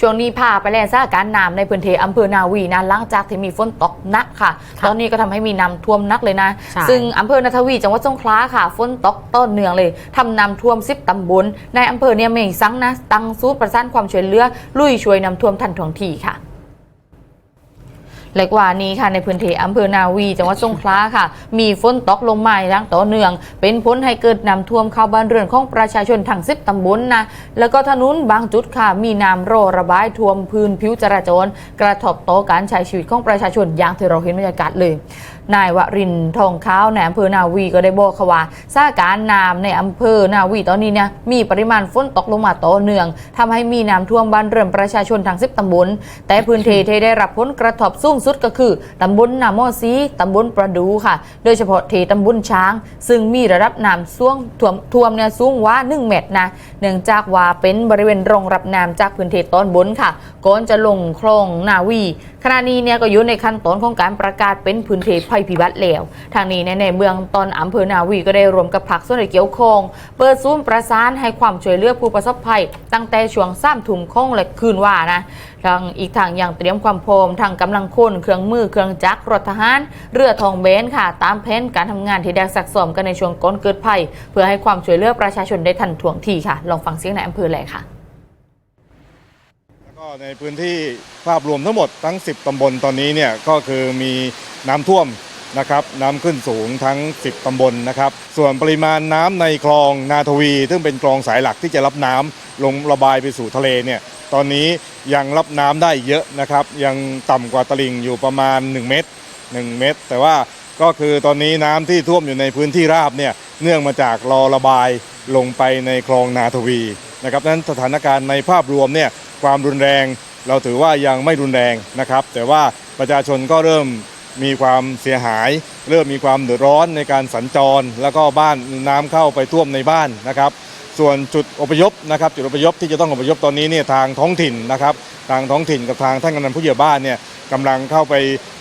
ช่วงนี้พาไปแลสถานการณ์น้ำในพื้นที่อำเภอนาวีนะหลังจากที่มีฝนตกหนักค่ะค่ะตอนนี้ก็ทำให้มีน้ำท่วมหนักเลยนะใช่ซึ่งอำเภอนาทวีจังหวัดสงขลาค่ะฝนตกต้นเนืองเลยทำน้ำท่วมซิบตำบลในอำเภอเนี่ยไม่ซังนะ ตั้งศูนย์ประสานความช่วยเหลือลุยช่วยน้ำท่วมทันท่วงทีค่ะ เล็กว่านี้ค่ะในพื้นที่อำเภอนาวีจังหวัดสงขลาค่ะ มีฝนตกลงมาอย่างต่อเนื่อง เป็นผลให้เกิดน้ำท่วมเข้าบ้านเรือนของประชาชนทั้งสิบตำบลนะแล้วก็ถนนบางจุดค่ะ มีน้ำรอระบายท่วมพื้นผิวจราจร กระทบต่อการใช้ชีวิตของประชาชนอย่างที่เราเห็นบรรยากาศเลยนายวรินทร์ทองข้าวในอำเภอนาวีก็ได้บอกค่ะว่าสถานการณ์น้ำในอำเภอนาวีตอนนี้เนี่ยมีปริมาณฝนตกลงมาต่อเนื่องทำให้มีน้ำท่วมบ้านเรือนประชาชนทั้งสิบตำบลแต่พื้นที่ที่ได้รับผลกระทบสูงสุดก็คือตำบลนามอซีตำบลประดูค่ะ โดยเฉพาะที่ตำบลช้าง ซึ่งมีระดับน้ำสูงท่วมท่วมเนี่ยสูงว่า 1 เมตรนะ เนื่องจากว่าเป็นบริเวณรองรับน้ำจากพื้นที่ตอนบนค่ะก่อนจะลงคลองนาวีขณะนี้เนี่ยก็อยู่ในขั้นตอนของการประกาศเป็นพื้นที่ภัยพิบัติแล้ว ทางนี้ในเมืองตอนอำเภอนาวีก็ได้รวมกับผักส่วนในเกี่ยวข้องเปิดศูนย์ประสานให้ความช่วยเหลือผู้ประสบภัย ตั้งแต่ช่วงสามถุ่มข้องและคืนว่านะทางอีกทางอยังเตรียมความพร้อมทางกำลังคนเครื่องมือเครื่องจักรรถทหาร เรือทองเบนค่ะ ตามแผนการทำงานที่ได้สักสมกันในช่วงก้นเกิดภัย เพื่อให้ความช่วยเหลือประชาชนได้ทันท่วงทีค่ะ ลองฟังเสียงในอำเภอเลยค่ะแล้วก็ในพื้นที่ภาพรวมทั้งหมดทั้ง 10 ตำบลตอนนี้เนี่ยก็คือมีน้ำท่วม นะครับน้ำขึ้นสูงทั้ง 10 ตำบลนะครับ ส่วนปริมาณน้ำในคลองนาทวี ซึ่งเป็นคลองสายหลักที่จะรับน้ำลงระบายไปสู่ทะเลเนี่ยตอนนี้ยังรับน้ำได้เยอะนะครับ ยังต่ำกว่าตลิ่งอยู่ประมาณ 1 เมตร 1 เมตร แต่ว่าก็คือตอนนี้น้ำที่ท่วมอยู่ในพื้นที่ราบเนี่ยเนื่องมาจากรอระบายลงไปในคลองนาทวีนะครับนั้นสถานการณ์ในภาพรวมเนี่ยความรุนแรง เราถือว่ายังไม่รุนแรงนะครับ แต่ว่าประชาชนก็เริ่ม มีความเสียหาย เริ่มมีความเดือดร้อนในการสัญจร แล้วก็บ้านน้ำเข้าไปท่วมในบ้านนะครับ ส่วนจุดอพยพนะครับจุดอพยพที่จะต้องอพยพตอนนี้เนี่ยทางท้องถิ่นนะครับทางท้องถิ่นกับทางท่านกำนันผู้ใหญ่บ้านเนี่ยกำลังเข้าไป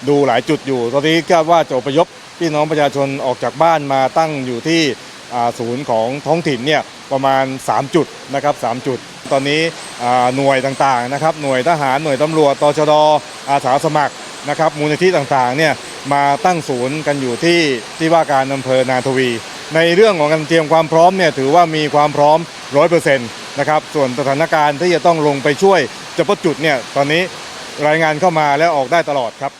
ดูหลายจุดอยู่ ตอนนี้ก็ว่าจะอพยพพี่น้องประชาชนออกจากบ้านมาตั้งอยู่ที่ศูนย์ของท้องถิ่นเนี่ยประมาณ 3 จุดนะครับ3จุด ตอนนี้หน่วยต่างๆนะครับหน่วยทหารหน่วยตำรวจตชดอาสาสมัคร นะครับมูลนิธิต่างๆเนี่ยมาตั้งศูนย์กันอยู่ที่ที่ว่าการอำเภอนาทวี ในเรื่องของการเตรียมความพร้อมเนี่ยถือว่ามีความพร้อม 100%นะครับส่วนสถานการณ์ที่จะต้องลงไปช่วยเฉพาะจุดเนี่ยตอนนี้รายงานเข้ามาแล้วออกได้ตลอดครับ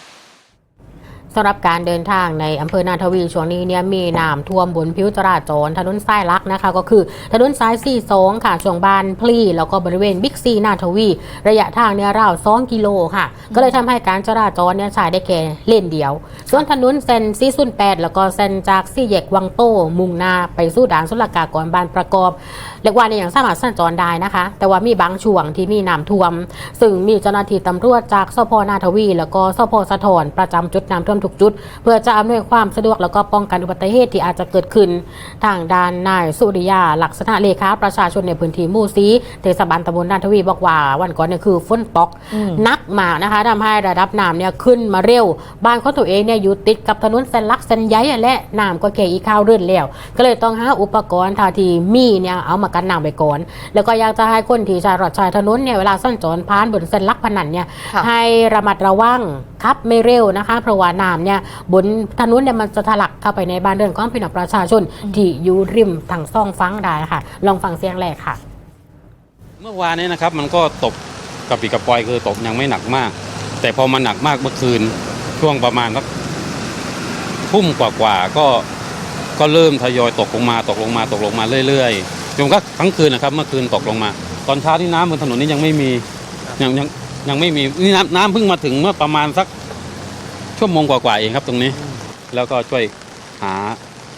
สำหรับการเดินทางในอำเภอนาทวีช่วงนี้เนี่ยมีน้ำท่วมบนผิวจราจรถนนสายลักนะคะ ก็คือถนนสาย42ค่ะช่วงบานพลี แล้วก็บริเวณบิ๊กซีนาทวี ระยะทางเนี่ยราว2กิโลค่ะ ก็เลยทำให้การจราจรเนี่ยใช้ได้แค่เลนเดียว ส่วนถนนเส้นซีซุน8แล้วก็เส้นจากซี่แยกวังโต้มุ่งหน้าไปสู่ด่านสุลกากรบานประกอบเรียกว่าเนี่ยยังสามารถสัญจรได้นะคะ แต่ว่ามีบางช่วงที่มีน้ำท่วม ซึ่งมีเจ้าหน้าที่ตำรวจจากสพนาทวี แล้วก็สพสะทอนประจำจุดน้ำท่วมทุกจุด เพื่อจะอำนวยความสะดวกแล้วก็ป้องกันอุบัติเหตุที่อาจจะเกิดขึ้น ทางด้านนายสุริยาลักษณะเลขาประชาชนในพื้นที่หมู่ซีเทศบาลตำบลนาทวีบอกว่า วันก่อนเนี่ยคือฝนตกอืมหนักมากนะคะทำให้ระดับน้ำเนี่ยขึ้นมาเร็ว บ้านของตัวเองเนี่ยอยู่ติดกับถนนเส้นหลักเส้นใหญ่และน้ำก็แค่อีกข้าวเรื่อนแล้ว ก็เลยต้องหาอุปกรณ์ทาทีมีเนี่ยเอามากันน้ำไปก่อน แล้วก็อยากจะให้คนที่ใช้รถใช้ถนนเนี่ยเวลาสัญจรผ่านบนเส้นหลักพนันเนี่ยค่ะให้ระมัดระวังขับไม่เร็วนะคะเพราะว่าน้ำเนี่ยบนถนนเนี่ยมันจะทะลักเข้าไปในบ้านเรือนของพี่น้องประชาชน ที่อยู่ริมทางซ่องฟังได้ค่ะ ลองฟังเสียงแรกค่ะ เมื่อวานนี้นะครับมันก็ตกกระปิดกระปอยคือตกยังไม่หนักมาก แต่พอมันหนักมากเมื่อคืนช่วงประมาณสักทุ่มกว่าๆก็ก็เริ่มทยอยตกลงมาตกลงมาตกลงมาเรื่อยๆจนก็ทั้งคืนนะครับ เมื่อคืนตกลงมา ตอนเช้าที่น้ำบนถนนนี้ยังไม่มียังยังยังไม่มีนี่น้ำน้ำเพิ่งมาถึงเมื่อประมาณสัก ชั่วโมงกว่าๆเองครับตรงนี้ แล้วก็ช่วยหา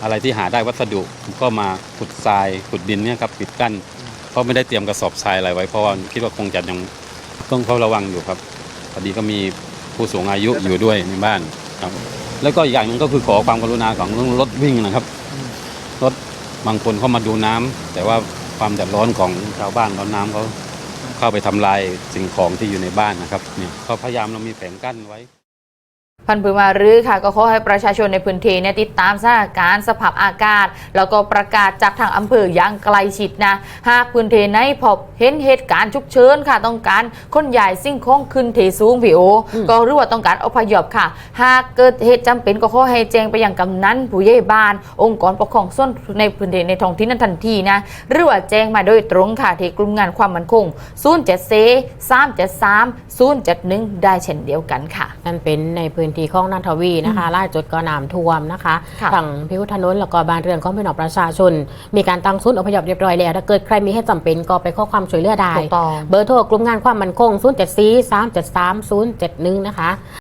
อะไรที่หาได้วัสดุก็มาขุดทรายขุดดินเนี่ยครับปิดกั้น เพราะไม่ได้เตรียมกระสอบทรายอะไรไว้เพราะว่าคิดว่าคงจะยังต้องเฝ้าระวังอยู่ครับพอดีก็มีผู้สูงอายุอยู่ด้วยในบ้านครับ แล้วก็อีกอย่างหนึงก็คือขอความกรุณาของเรื่องรถวิ่งนะครับรถบางคนเข้ามาดูน้ำแต่ว่าความเดือดร้อนของชาวบ้านเขาน้ำเขาเข้าไปทำลายสิ่งของที่อยู่ในบ้านนะครับเนี่ยเขาพยายามเรามีแผงกั้นไว้ พันธุ์พืมารือค่ะก็ขอให้ประชาชนในพื้นที่เนี่ยติดตามสถานการณ์สภาพอากาศ แล้วก็ประกาศจากทางอำเภออย่างใกล้ชิดนะหากพื้นที่ไหนพบเห็นเหตุการณ์ฉุกเฉินค่ะ ต้องการคนใหญ่สิ่งของขึ้นเทสูงพี่โออก็หรือว่าต้องการอพยพค่ะ หากเกิดเหตุจำเป็นก็ขอให้แจ้งไปยังกำนันผู้ใหญ่บ้าน องค์กรปกครองส่วนในพื้นที่ในท้องที่นั้นทันทีนะหรือว่าแจ้งมาโดยตรงค่ะที่กลุ่มงานความมั่นคง0 7 4 3 7 3 0 7 1ได้เช่นเดียวกันค่ะนั่นเป็นในพื้นที่ของนันทวีนะคะล่าจุดก็น้ำท่วมนะคะค่ะฝั่งพิวถนนแล้วก็บ้านเรือนของพี่น้องประชาชน มีการตั้งศูนย์อพยพเรียบร้อยแล้วถ้าเกิดใครมีให้จำเป็นก็ไปขอความช่วยเหลือได้ถูกต้องเบอร์โทรกลุ่มงานความมั่นคง0 7 4 3 7 3 0 7 1นะคะ